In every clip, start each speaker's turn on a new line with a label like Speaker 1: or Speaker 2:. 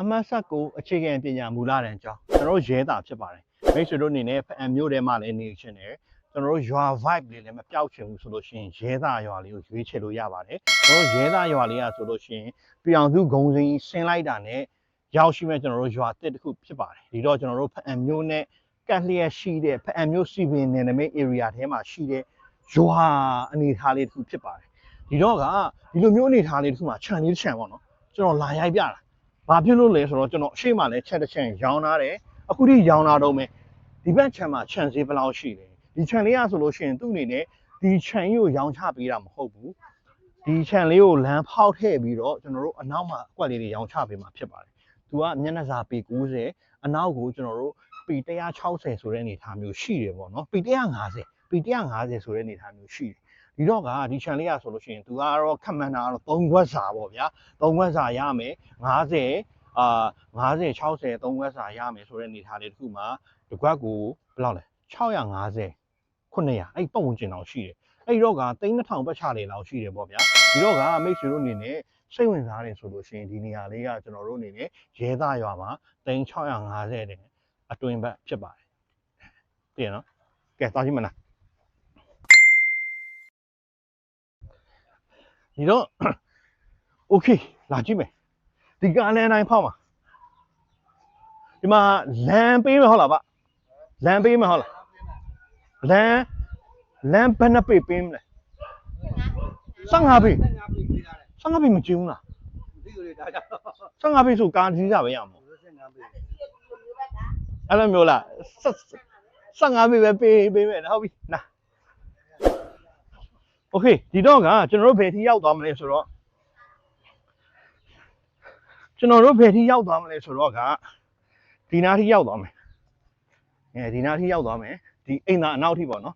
Speaker 1: အမတ်ဆက်ကိုအခြေခံပညာမူလတန်းကျောင်းကျွန်တော်တို့ရဲတာဖြစ်ပါတယ်မိတ်ဆွေတို့အနေနဲ့ဖအံမျိုးထဲမှာလည်းနေချင်းတယ်ကျွန်တော်တို့ရွာ vibe လေးလည်းမပြောက်ချင်ဘူးဆိုလို့ရှိရင်ရဲတာရွာလေးကိုရွေးချယ်လို့ရပါတယ်ကျွန်တော်တို့ရဲတာရွာလေးကဆိုလို့ရှိရင်ပြောင်စုဂုံစင်းဆင်းလိုက်တာနဲ့ရောက်ရှိမဲ့ကျွန်တော်တို့ရွာတစ်တစ်ခုဖြစ်ပါတယ်ဒီတော့ကျွန်တော်တို့ဖအံမျိုးနဲ့ကတ်လျက်ရှိတဲ့ဖအံမျိုးစီပင်နယ်နိမိတ် area ထဲမှာရှိတဲ့ရွာအနေအထားလေးတစ်ခုဖြစ်ပါတယ်ဒီတော့ကဒီလိုမျိုးအနေအထားလေးတစ်ခုမှာခြံလေးတစ်ခြံပေါ့နော်ကျွန်တော်လာရိုက်ပြတာ ဘာဖြစ်လို့လဲဆိုတော့ကျွန်တော်အရှိမလဲချက်တစ်ချက်ရောင်းထားတယ်အခုထိရောင်းလာတော့မယ်ဒီဘက်ခြံမှာခြံစည်းဘယ်လောက်ရှိလဲဒီခြံလေးကဆိုလို့ရှိရင်သူ့အနေနဲ့ဒီခြံကြီးကိုရောင်းချပေးတာမဟုတ်ဘူးဒီခြံလေးကိုလမ်းဖောက်ထည့်ပြီးတော့ကျွန်တော်တို့အနောက်မှာအကွက်လေးတွေရောင်းချပေးမှာဖြစ်ပါတယ်သူကမျက်နှာစာပေ90အနောက်ကိုကျွန်တော်တို့ပေ160ဆိုတဲ့အနေအထားမျိုးရှိတယ်ပေါ့နော်ပေ150ပေ150ဆိုတဲ့အနေအထားမျိုးရှိတယ် ဒီတော့ကဒီခြံလေးကဆိုလို့ရှိရင်သူကတော့ခက်မှန်တာကတော့3ခွက်စာပေါ့ဗျာ3ခွက်စာရမယ်50အာ50 60 3ခွက်စာရမယ်ဆိုတဲ့အနေအထားလေးတစ်ခုမှာတစ်ခွက်ကိုဘယ်လောက်လဲ650 900အဲ့ပတ်ဝန်းကျင်လောက်ရှိတယ်အဲ့တော့က3000ပတ်ချလေလောက်ရှိတယ်ပေါ့ဗျာဒီတော့ကမိတ်ဆွေတို့အနေနဲ့စိတ်ဝင်စားတယ်ဆိုလို့ရှိရင်ဒီနေရာလေးကကျွန်တော်တို့အနေနဲ့ရဲသားရွာမှာ3650တဲ့အတွင်းဘက်ဖြစ်ပါတယ်သိရနော်ကဲသွားကြည့်မလား ဒီတော့ okay လာကြည့်မယ်ဒီကလန်တိုင်းဖောက်မှာဒီမှာလမ်းပေးမယ်ဟုတ်လားဗျလမ်းပေးမယ်ဟုတ်လားလမ်းလမ်းဘယ်နှပေပေးမလဲ15ပေ15ပေမကျင်းဘူးလား15ပေဆိုကားကြီးကြပဲရမှာအဲ့လိုမျိုးလား15ပေပဲပေးပေးမယ်ဟုတ်ပြီနာ โอเคဒီတော့ကကျွန်တော်တို့ဘယ်ထိရောက်သွားမလဲဆိုတော့ကျွန်တော်တို့ဘယ်ထိရောက်သွားမလဲဆိုတော့ကဒီနားထိရောက်သွားမယ်အဲဒီနားထိရောက်သွားမယ်ဒီအိမ်သာအနောက်ထိပေါ့နော်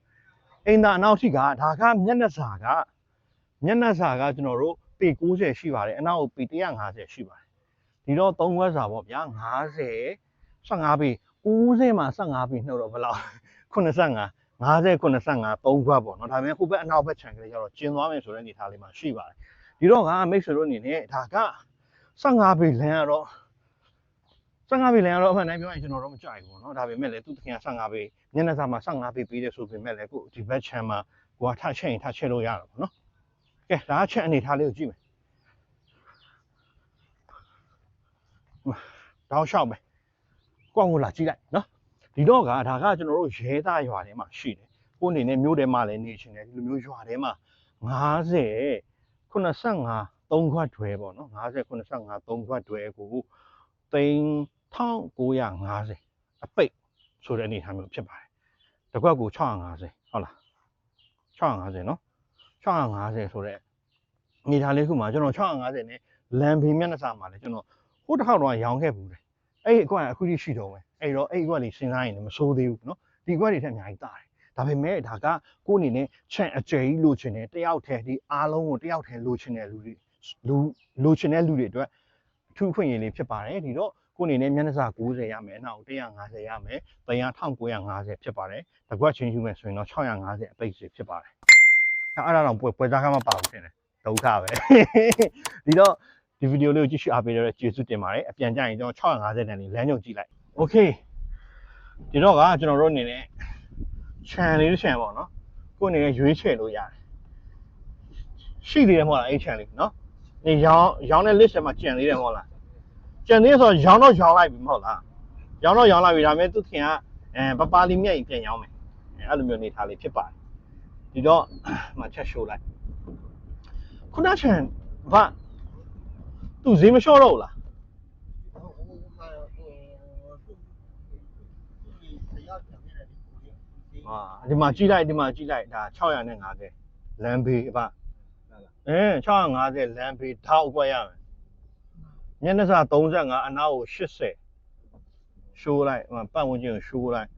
Speaker 1: အိမ်သာအနောက်ထိကဒါကမျက်နှာစာကမျက်နှာစာကကျွန်တော်တို့ပေ90ရှိပါတယ်အနောက်ပေ150ရှိပါတယ်ဒီတော့3ခွဲစာပေါ့ဗျာ50 15ပေ90မှာ15ပေနှုတ်တော့ဘယ်လောက်85 50 85 3ခွက်ပေါ့နော်ဒါပေမဲ့ဟိုဘက်အနောက်ဘက်ခြံကလေးကျတော့ကျင်းသွားမယ်ဆိုတဲ့အနေအထားလေးမှာရှိပါတယ်ဒီတော့ကမိတ်ဆွေတို့အနေနဲ့ဒါက15ပေလမ်းကတော့15ပေလမ်းကတော့အမှန်တိုင်းပြောရင်ကျွန်တော်တို့မကြိုက်ဘူးပေါ့နော်ဒါပေမဲ့လည်းသူတခင်က15ပေမျက်နှာစာမှာ15ပေပေးတယ်ဆိုပေမဲ့လည်းကိုဒီဘက်ခြမ်းမှာကိုကထချက်ရင်ထချက်လို့ရတာပေါ့နော်ကဲဒါကချက်အနေထားလေးကိုကြည့်မယ်တောက်လျှောက်ပဲကိုယ့်ကိုယ်လာကြည့်လိုက်နော် ဒီတော့ကဒါကကျွန်တော်တို့ရဲသားရွာထဲမှာရှိတယ်ကိုယ်အနေနဲ့မြို့ထဲမှာလည်းနေချင်တယ်ဒီလိုမျိုးရွာထဲမှာ90 85 3ခွက်တွဲပေါ့နော်50 85 3ခွက်တွဲကိုသိန်း1950အပိတ်ဆိုတဲ့အနေအထားမျိုးဖြစ်ပါတယ်တစ်ခွက်ကို650ဟုတ်လား650နော်650ဆိုတဲ့အနေအထားလေးခုမှာကျွန်တော်650နဲ့လမ်းဘေးမျက်နှာစာမှာလည်းကျွန်တော်ဟိုတစ်ခေါက်တော့ရောင်းခဲ့ဘူးတယ် အဲ့ဒီအကွက်အခုထိရှိတော့မယ်အဲ့တော့အဲ့ဒီအကွက်လေးစဉ်းစားရင်လည်းမစိုးသေးဘူးနော်ဒီအကွက်တွေထက်အများကြီးတာတယ်ဒါပေမဲ့ဒါကကိုယ့်အနေနဲ့ချန်အကျယ်ကြီးလိုချင်တယ်တယောက်တည်းဒီအားလုံးကိုတယောက်တည်းလိုချင်တဲ့လူတွေလူလိုချင်တဲ့လူတွေအတွက်အထူးခွင့်ရလေးဖြစ်ပါတယ်ဒီတော့ကိုယ့်အနေနဲ့မျက်နှာစာ90ရမယ်အနောက်150ရမယ်တရား1950ဖြစ်ပါတယ်တကွက်ချင်းယူမယ်ဆိုရင်တော့650အပိတ်စီဖြစ်ပါတယ်အဲ့အဲ့ဒါတော့ပွဲပွဲစားကမပါဘူးတင်တယ်ဒုက္ခပဲဒီတော့ ဒီဗီဒီယိုလေးကိုကြည့်ရှုအားပေးတဲ့ကျေးဇူးတင်ပါတယ်အပြန်ကြရင်ကျွန်တော်650တန်လေးလမ်းညွှန်ကြည့်လိုက်โอเคဒီတော့ကကျွန်တော်တို့အနေနဲ့ခြံလေးတစ်ခြံပေါ့နော်ကိုယ့်အနေနဲ့ရွေးချယ်လို့ရတယ်ရှိသေးတယ်မဟုတ်လားအဲ့ခြံလေးနော်နေရောင်းရောင်းတဲ့ list ထဲမှာကြံသေးတယ်မဟုတ်လားကြံသေးဆိုတော့ရောင်းတော့ရောင်းလိုက်ပြီမဟုတ်လားရောင်းတော့ရောင်းလိုက်ပြီဒါပေမဲ့သူခင်ကအဲပပလေးမြက်ကြီးပြန်ရောင်းမယ်အဲအဲ့လိုမျိုးနေထားလေးဖြစ်ပါတယ်ဒီတော့မချက်ရှိုးလိုက်ခုနချံဘာ သူဈေးမလျှော့တော့ဘူးလားဟာဒီမှာကြည့်လိုက်ဒီမှာကြည့်လိုက်ဒါ650လမ်းဘေးအဖအဲ650လမ်းဘေးထောက်အကွက်ရမယ်မျက်နှာစာ35အနောက်ကို80ရှိုးလိုက်ဟိုပတ်ဝန်းကျင်ကိုရှိုးလိုက်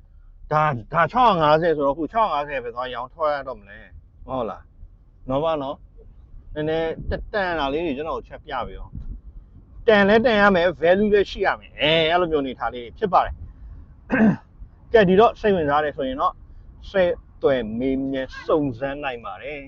Speaker 1: ဒါဒါ650ဆိုတော့ခု650ပဲသွားရောင်းထွက်ရတော့မလဲဟုတ်လားနော်ပါနော်နည်းနည်းတက်တန်လာလေးတွေကျွန်တော်ချက်ပြပြီးတော့ တန်လဲတန်ရမယ် value လည်းရှိရမယ်အဲအဲ့လိုမျိုးနေထားလေးဖြစ်ပါတယ်ကဲဒီတော့စိတ်ဝင်စားတယ်ဆိုရင်တော့စိတ်တွေ့မေးမြန်းစုံစမ်းနိုင်ပါတယ်